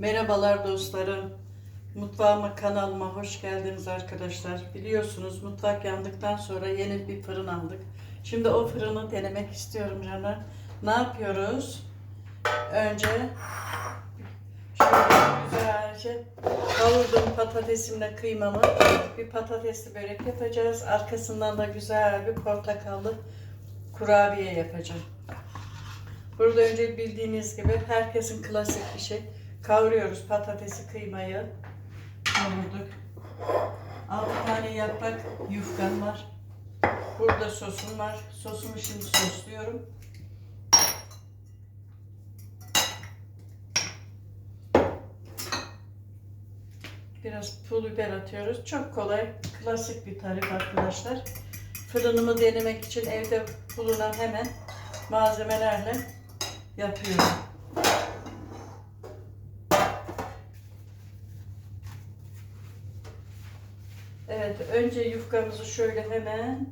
Merhabalar dostlarım. Mutfağıma kanalıma hoş geldiniz arkadaşlar. Biliyorsunuz mutfak yandıktan sonra yeni bir fırın aldık. Şimdi o fırını denemek istiyorum canlar. Ne yapıyoruz? Önce şöyle güzelce kavurduğum patatesimle kıymamı bir patatesli börek yapacağız. Arkasından da güzel bir portakallı kurabiye yapacağım. Burada önce bildiğiniz gibi herkesin klasik bir şey. Kavuruyoruz patatesi, kıymayı. Kavurduk. 6 tane yaprak yufkan var. Burada sosum var. Sosumu şimdi sosluyorum. Biraz pul biber atıyoruz. Çok kolay, klasik bir tarif arkadaşlar. Fırınımı denemek için evde bulunan hemen malzemelerle yapıyorum. Evet, önce yufkamızı şöyle hemen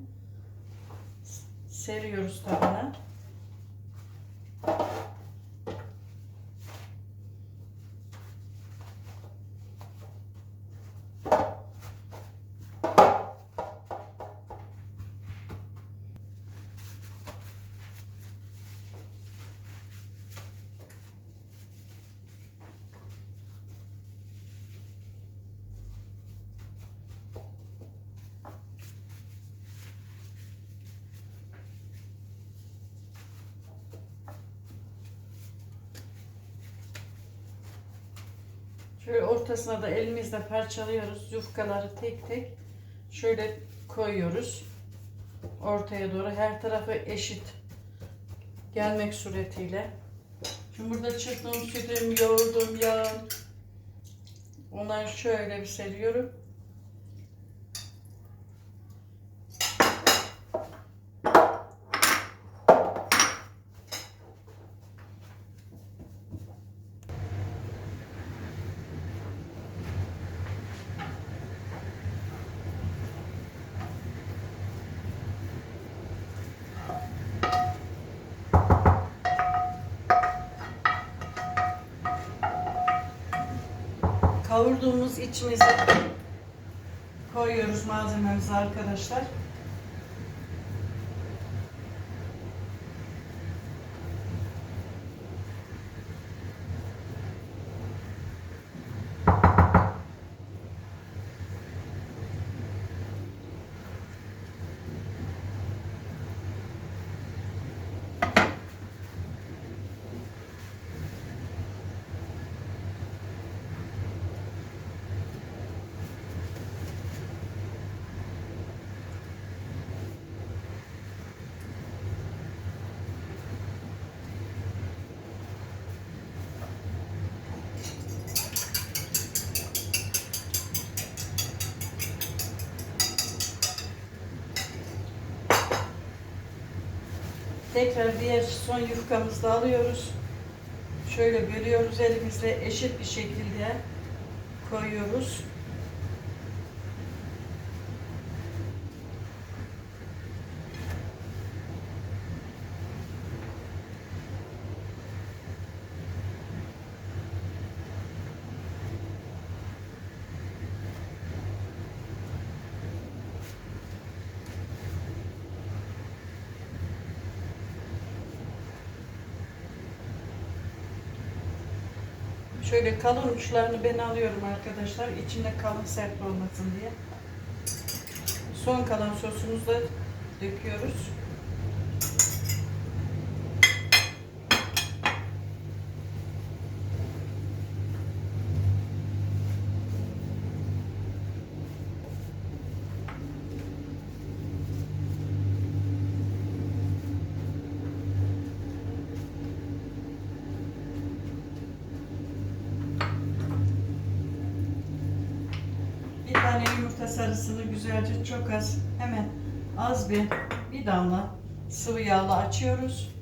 seriyoruz tabana. Şöyle ortasına da elimizle parçalıyoruz. Yufkaları tek tek şöyle koyuyoruz. Ortaya doğru her tarafı eşit gelmek suretiyle. Şimdi burada çırptığım sütüm, yoğurdum, yağım. Onları şöyle bir seriyorum. Kavurduğumuz içimizi koyuyoruz malzememizi arkadaşlar. Tekrar diğer son yufkamızı alıyoruz. Şöyle bölüyoruz elimizle eşit bir şekilde koyuyoruz. Şöyle kalın uçlarını ben alıyorum arkadaşlar. İçinde kalın sert olmasın diye. Son kalan sosumuzu döküyoruz. Bir tane yumurta sarısını güzelce çok az hemen az bir bir damla sıvı yağla açıyoruz.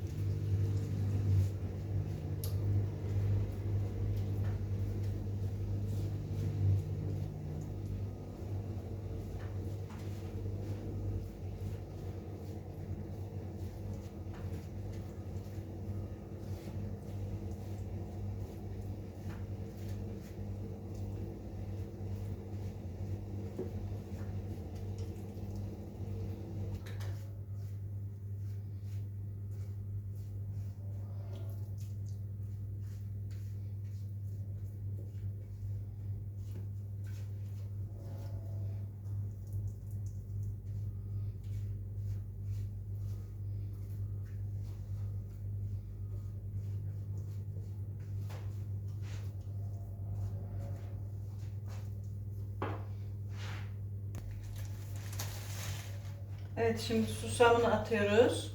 Evet şimdi susamını atıyoruz.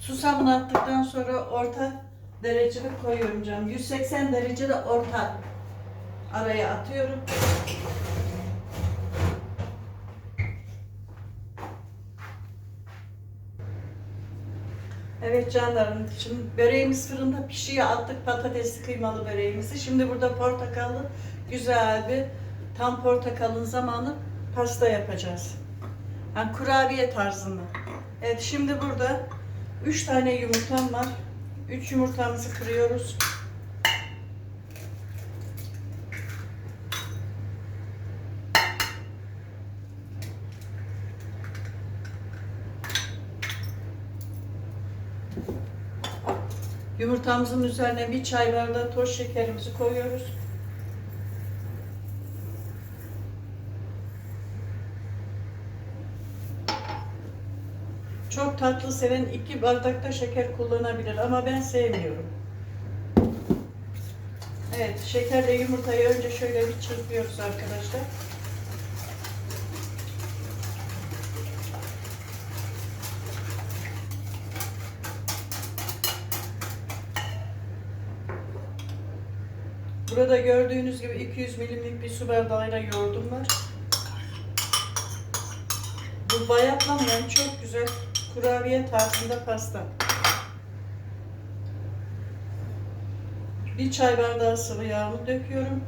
Susamını attıktan sonra orta derecede koyuyorum canım. 180 derecede orta araya atıyorum. Evet canlarım, şimdi böreğimiz fırında pişiyor. Attık patatesli kıymalı böreğimizi. Şimdi burada portakallı güzel bir tam portakalın zamanı pasta yapacağız. Yani kurabiye tarzında. Evet şimdi burada 3 tane yumurtam var. 3 yumurtamızı kırıyoruz. Yumurtamızın üzerine bir çay bardağı toz şekerimizi koyuyoruz. Çok tatlı seven iki bardakta şeker kullanabilir ama ben sevmiyorum. Evet, şekerle yumurtayı önce şöyle bir çırpıyoruz arkadaşlar. Burada gördüğünüz gibi 200 milimlik bir su bardağıyla yoğurdum var. Bu bayatlamayan çok güzel kurabiye tarzında pasta. Bir çay bardağı sıvı yağımı döküyorum.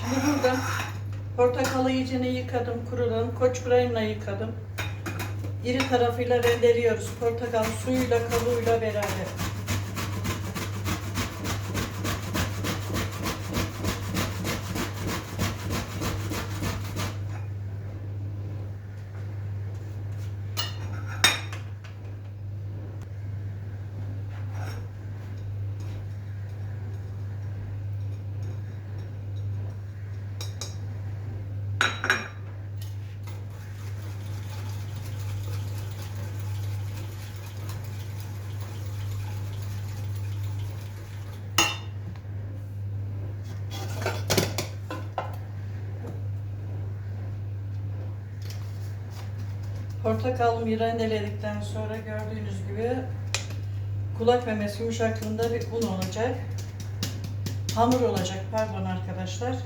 Şimdi burada iyicene yıkadım, kuruladım. Koç bırakımla yıkadım. İri tarafıyla rendeliyoruz. Portakal suyuyla kabuğuyla beraber. Portakalımı rendeledikten sonra gördüğünüz gibi kulak memesi yumuşaklığında bir un olacak. Hamur olacak pardon arkadaşlar.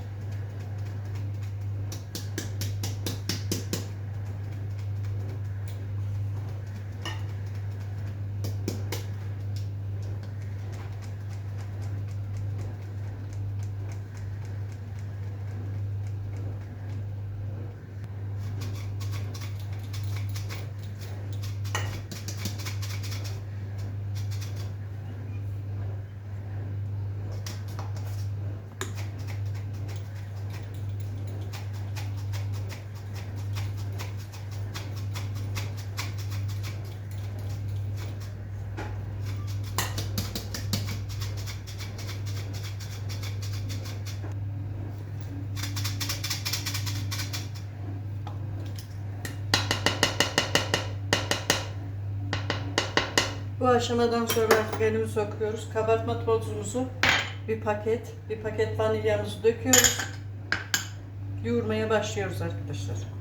Bu aşamadan sonra artık elimizi sokuyoruz. Kabartma tozumuzu bir paket, bir paket vanilyamızı döküyoruz. Yoğurmaya başlıyoruz arkadaşlar.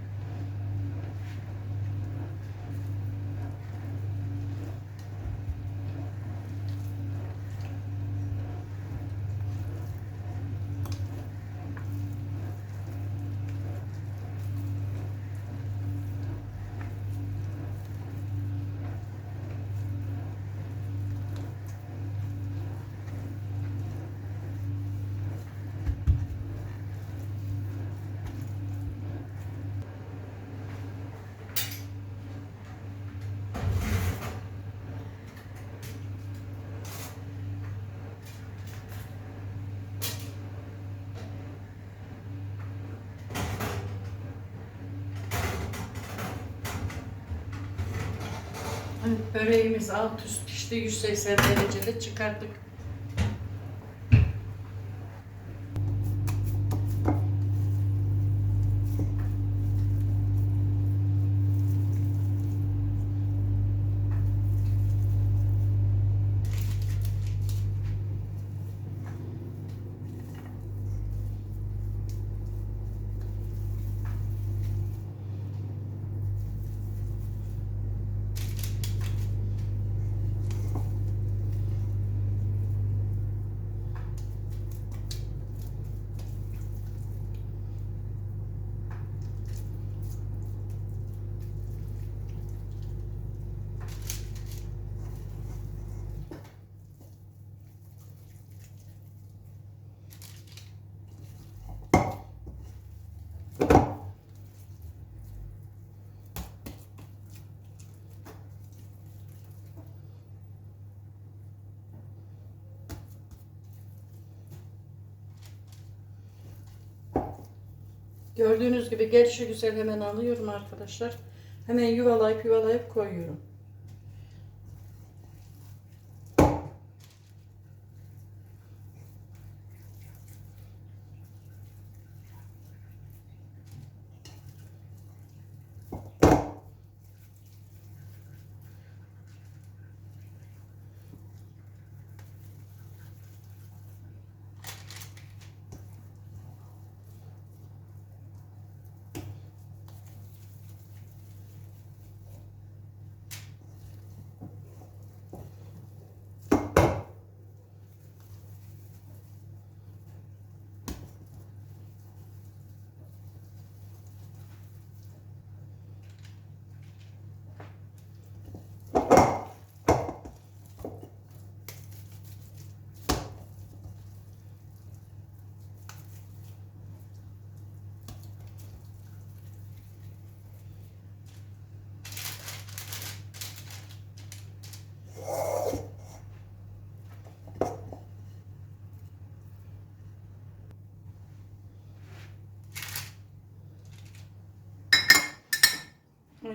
Böreğimiz alt üst pişti 180 derecede çıkarttık. Gördüğünüz gibi gelişi güzel hemen alıyorum arkadaşlar. Hemen yuvalayıp yuvalayıp koyuyorum.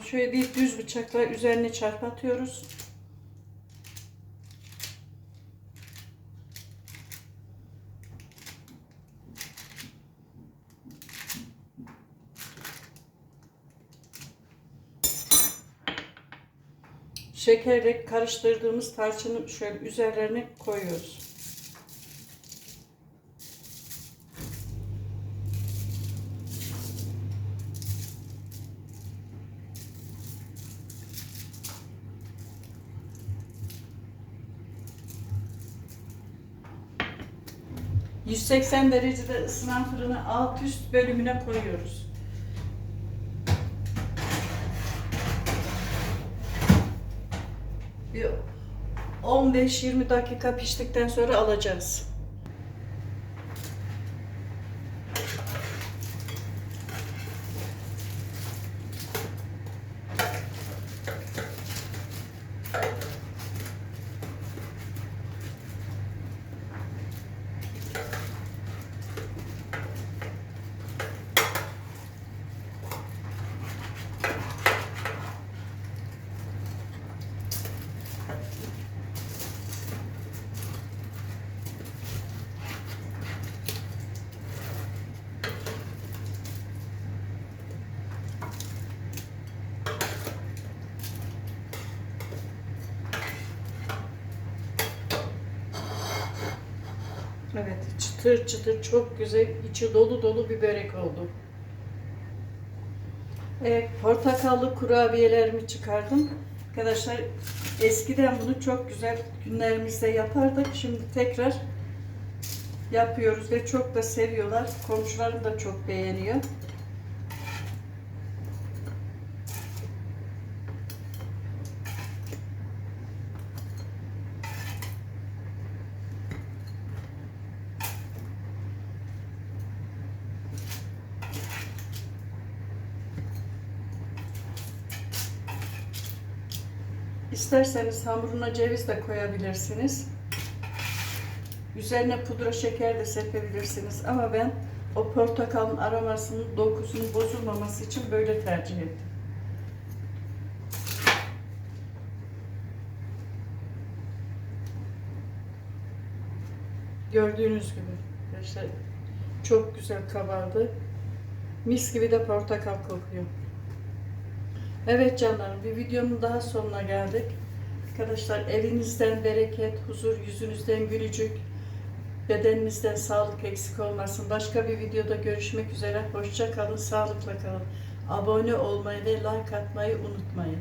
Şöyle bir düz bıçakla üzerine çarpatıyoruz. Şekerle karıştırdığımız tarçını şöyle üzerlerine koyuyoruz. ...180 derecede ısınan fırını alt üst bölümüne koyuyoruz. Bir 15-20 dakika piştikten sonra alacağız. Evet, çıtır çıtır çok güzel, içi dolu dolu bir börek oldu. Evet, portakallı kurabiyelerimi çıkardım. Arkadaşlar eskiden bunu çok güzel günlerimizde yapardık. Şimdi tekrar yapıyoruz ve çok da seviyorlar. Komşularım da çok beğeniyor. İsterseniz hamuruna ceviz de koyabilirsiniz. Üzerine pudra şeker de serpebilirsiniz ama ben o portakalın aromasının dokusunun bozulmaması için böyle tercih ettim. Gördüğünüz gibi işte çok güzel kabardı. Mis gibi de portakal kokuyor. Evet canlarım bir videonun daha sonuna geldik. Arkadaşlar evinizden bereket, huzur, yüzünüzden gülücük, bedeninizden sağlık eksik olmasın. Başka bir videoda görüşmek üzere. Hoşça kalın, sağlıkla kalın. Abone olmayı ve like atmayı unutmayın.